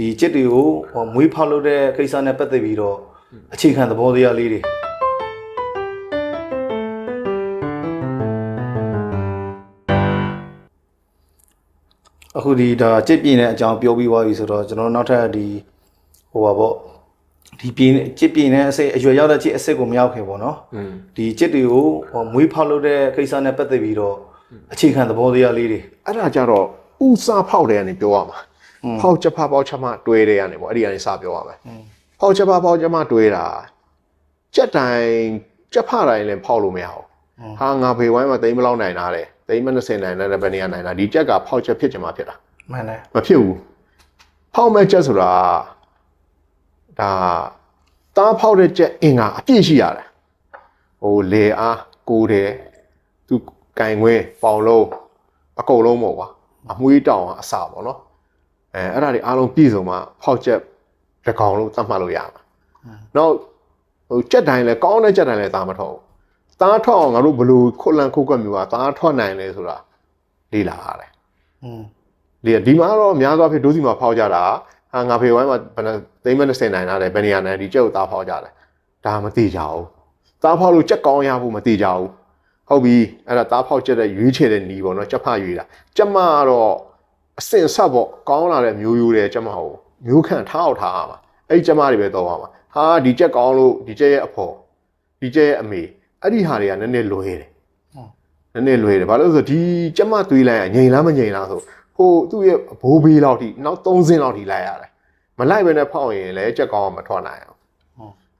ဒီကြက်တွေကိုဟိုမွေးဖောက်လုပ်တဲ့ကိစ္စနဲ့ပတ်သက်ပြီးတော့အခြေခံသဘောတရားလေးတွေအခုဒီဒါကြက်ပြင်းတဲ့အကြောင်းပြောပြီးသွားပြီဆိုတော့ကျွန်တော်တို့နောက်ထပ်ဒီဟိုပါပေါ့ဒီပြင်းကြက်ပြင်းတဲ့အစိတ်အရွယ်ရောက်တဲ့ကြက်အစစ်ကိုမရောက်ခင်ပေါ့နော်อืมဒီကြက်တွေကိုဟိုမွေးဖောက်လုပ်တဲ့ကိစ္စနဲ့ပတ်သက်ပြီးတော့အခြေခံသဘောတရားလေးတွေအဲ့ဒါကြတော့ဥစားဖောက်တဲ့ကနေပြောရမှာ ဖောက်ချက်ဖပေါက်ချက်မတွဲတဲ့ကနေပေါ့အဲ့ဒီကနေစပြောရမယ်ဖောက်ချက်ဖပေါက်ချက်မတွဲတာကြက်တိုင်းကြက်ဖတိုင်းလည်းဖောက်လို့မရဘူးဟာငါဖေဝိုင်းမှာသိမ်းမလောက်နိုင်တာလေသိမ်းမ20နိုင်တဲ့ဘယ်နေရနိုင်တာဒီကြက်ကဖောက်ချက်ဖြစ်ချင်မှဖြစ်တာမှန်တယ်မဖြစ်ဘူးဖောက်မဲ့ချက်ဆိုတာဒါတားဖောက်တဲ့ချက်အင်္ဂါအပြည့်ရှိရတယ်ဟိုလေအားကိုယ်တယ်သူကင်ငွေပေါင်လုံးအကုန်လုံးပေါ့ကွာအမွှေးတောင်အစပေါ့နော် အဲအဲ့ဒါတွေအားလုံးပြည့်စုံမှဖောက်ချက်တစ်ကောင်လုံးသတ်မှတ်လို့ရမှာနောက်ဟိုချက်တိုင်းလဲကောင်းတဲ့ချက်တိုင်းလဲတာမထောက်ဘူးတားထောက်အောင်ငါတို့ဘယ်လိုခုတ်လန့်ခုတ်ကွက်မျိုးကတားထောက်နိုင်လဲဆိုတာလေ့လာရတယ်อืมဒီဒီမှာတော့အများသောအားဖြင့်ဒိုးစီမှာဖောက်ကြတာဟာငါဖေဝိုင်းမှာဘယ်နဲ့သိမ်းမ20နိုင်တာလဲဘယ်နေရာနဲ့ဒီကြက်ကိုသားဖောက်ကြတယ်ဒါမသိကြဘူးသားဖောက်လို့ကြက်ကောင်းရဖို့မသိကြဘူးဟုတ်ပြီအဲ့ဒါသားဖောက်ချက်တဲ့ရွေးချယ်တဲ့နီးပေါ့နော်ကြက်ဖရွေးတာကြက်မကတော့ အစင်ဆက်ပေါ့ကောင်းလာတဲ့မျိုးရိုးတဲ့ကြက်မဟုတ်မျိုးခန့်ထားအောင်ထားရမှာအဲ့ဒီကြက်မတွေပဲတော့ပါမှာဟာဒီကြက်ကောင်းလို့ဒီကြက်ရဲ့အဖော်ဒီကြက်ရဲ့အမေအဲ့ဒီဟာတွေကနည်းနည်းလွဲတယ်နည်းနည်းလွယ်တယ်ဘာလို့လဲဆိုတော့ဒီကျက်မသွေးလိုက်ရငြိမ်လားမငြိမ်လားဆိုဟိုသူ့ရဲ့ဘိုးဘေးလောက်ထိနောက်3စင်းလောက်ထိလိုက်ရတယ်မလိုက်ဘဲနဲ့ဖောက်ရင်လည်းကြက်ကောင်းမထွက်နိုင်အောင်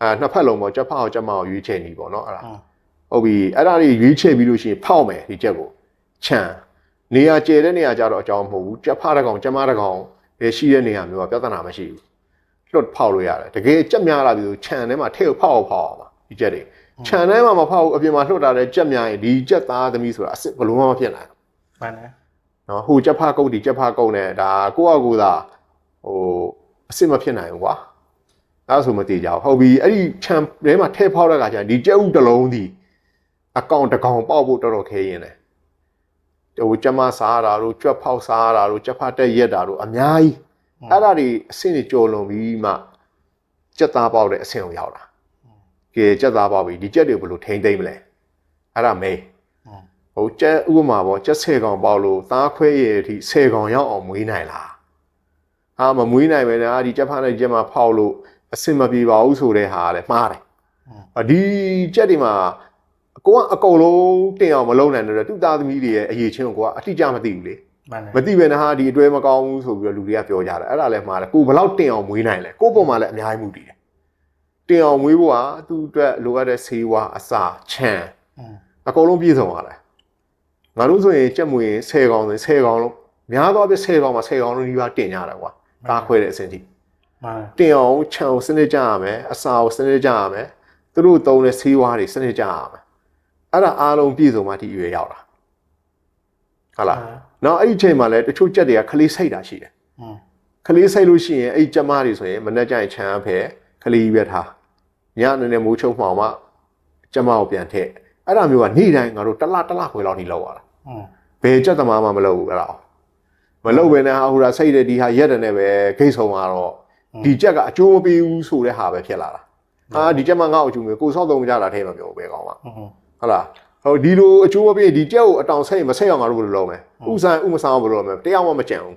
အဲနှစ်ဖက်လုံးပေါ့ကြက်ဖောက်ကြက်မအောင်ရွေးချယ်နေပေါ့နော်အဲ့ဒါဟုတ်ပြီအဲ့ဒါတွေရွေးချယ်ပြီးလို့ရှိရင်ဖောက်မယ်ဒီကြက်ကိုခြံ နေရာကျယ်တဲ့နေရာကြတော့အကြောင်းမဟုတ်ဘူးကြက်ဖားတစ်ကောင်ကြက်မတစ်ကောင်ပဲရှိတဲ့နေရာမျိုးကပြဿနာမရှိဘူးလွတ်ဖောက်လို့ရတယ်တကယ်ကြက်များလာပြီဆိုခြံထဲမှာထည့်ကိုဖောက်အောင်ဖောက်အောင်ပါဒီကြက်တွေခြံထဲမှာမဖောက်ဘူးအပြင်မှာလွတ်တာတဲ့ကြက်များရင်ဒီကြက်သားသမီးဆိုတာအစ်စ်ဘလုံးမဖြစ်နိုင်ဘူးမှန်တယ်နော်ဟိုကြက်ဖကုတ်ဒီကြက်ဖကုတ်နဲ့ဒါကိုယ့်အကူသာဟိုအစ်စ်မဖြစ်နိုင်ဘူးကွာအဲ့ဒါဆိုမတည်ကြဘူးဟုတ်ပြီအဲ့ဒီခြံထဲမှာထဲဖောက်တဲ့ခါကျရင်ဒီကြက်ဥတစ်လုံးဒီအကောင့်တစ်ကောင်ပေါက်ဖို့တော်တော်ခဲရင်တယ် ဟိုကြက်မစားတာတို့ကြွက်ဖောက်စားတာတို့ကြက်ဖတက်ရက်တာတို့အများကြီးအဲ့ဒါတွေအဆင့်တွေကျော်လွန်ပြီးမှကြက်သားပေါက်တဲ့အဆင့်ကိုရောက်တာကဲကြက်သားပေါက်ပြီဒီကြက်တွေဘယ်လိုထိမ့်သိမ့်မလဲအဲ့ဒါမေးဟိုကြက်ဥပမာပေါ့ကြက်ဆယ်ကောင်ပေါက်လို့သားခွဲရည်အထိဆယ်ကောင်ရောက်အောင်မွေးနိုင်လားဟာမမွေးနိုင်ပဲနဲ့အာဒီကြက်ဖားနဲ့ကြက်မှာဖောက်လို့အဆင်မပြေပါဘူးဆိုတဲ့ဟာလည်းမှားတယ်အဒီကြက်တွေမှာ ကိုကအကုန်လုံးတင်အောင်မလုပ်နိုင်တဲ့သူ့သားသမီးတွေရဲ့အရေးချင်းကိုကအတိအကျမသိဘူးလေမှန်တယ်မသိပဲနဲ့ဟာဒီအတွဲမကောင်းဘူးဆိုပြီးတော့လူတွေကပြောကြတယ်အဲ့ဒါလည်းမှားတယ်ကိုဘယ်လောက်တင်အောင်မွေးနိုင်လဲကိုပုံမှာလည်းအများကြီးမှုတည်တယ်တင်အောင်မွေးဖို့ကသူ့အတွက်လိုအပ်တဲ့ဆေးဝါးအစာခြံอืมအကုန်လုံးပြည့်စုံရတယ်ငါတို့ဆိုရင်ကြက်မွေရင်10ကောင်ဆို10ကောင်လုံးများသောအားဖြင့်10ကောင်မှာ10ကောင်လုံးဒီပါတင်ကြတာကွာဒါခွဲတဲ့အဆင့်ထိမှန်တယ်တင်အောင်ခြံကိုစနစ်ကြရမယ်အစာကိုစနစ်ကြရမယ်သူတို့သုံးတဲ့ဆေးဝါးတွေစနစ်ကြရမယ် အဲ့ဒါအားလုံးပြည့်စုံမှဒီအရွယ်ရောက်တာဟုတ်လားနောက်အဲ့ဒီအချိန်မှာလည်းတချို့ကြက်တွေကခလေးစိုက်တာရှိတယ်ခလေးစိုက်လို့ရှိရင်အဲ့ဒီကြက်မတွေဆိုရင်မနေ့ကျရင်ခြံအဖဲခလေးကြီးပဲထားညနေနဲ့မိုးချုံမှောင်မှကြက်မကိုပြန်ထည့်အဲ့ဒါမျိုးကနေ့တိုင်းငါတို့တလတလခွဲလောက်နေလောက်ရတာဘယ်ကြက်သမားမှမလုပ်ဘူးအဲ့ဒါမလုပ်ဘဲနဲ့ဟာဟိုဒါစိုက်တယ်ဒီဟာရက်တယ်နဲ့ပဲဂိတ်ဆုံးလာတော့ဒီကြက်ကအကျိုးမပေးဘူးဆိုတဲ့ဟာပဲဖြစ်လာတာအာဒီကြက်မငါ့အကျိုးမျိုးကိုစောက်သုံးကြတာထဲမှာပြောပဲကောင်းပါ ဟုတ်လားဟိုဒီလိုအကျိုးမပေးဒီကြက်ကိုအတောင်ဆက်ရင်မဆက်အောင်ငါတို့ဘယ်လိုလုပ်မလဲဥဆန်ဥမဆန်အောင်ဘယ်လိုလုပ်မလဲတရားမှမကြံဘူး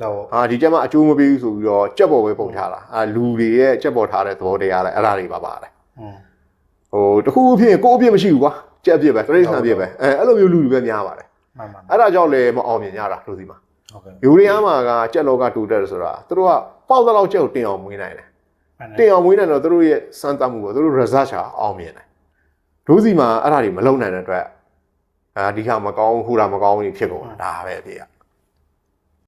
ဟုတ်ဟာဒီကြက်မှအကျိုးမပေးဘူးဆိုပြီးတော့ကြက်ပေါ်ပဲပုံထားတာအာလူတွေရဲ့ကြက်ပေါ်ထားတဲ့သဘောတရားလဲအဲ့ဒါတွေပါပါတယ်ဟိုတခုအဖြစ်ကိုယ်အဖြစ်မရှိဘူးကွာကြက်အဖြစ်ပဲတရိတ်ဆန်အဖြစ်ပဲအဲအဲ့လိုမျိုးလူတွေပဲများပါတယ်မှန်ပါအဲ့ဒါကြောင့်လည်းမအောင်မြင်ကြတာလူစီမှာဟုတ်ကဲ့ယူရီးယားမှာကကြက်လောကတူတက်ဆိုတာသူတို့ကပေါက်တဲ့လောက်ကြက်ကိုတင်အောင်မွေးနိုင်တယ်တင်အောင်မွေးနိုင်တော့သူတို့ရဲ့စမ်းသပ်မှုပေါ့သူတို့ result ချာအောင်မြင်တယ် ဒိုးစီမှာအဲ့ဒါတွေမလုံနိုင်တဲ့အတွက်အာဒီဟာမကောင်းဟူတာမကောင်းဘူးဖြစ်ကုန်တာဒါပဲအဖြစ်อ่ะ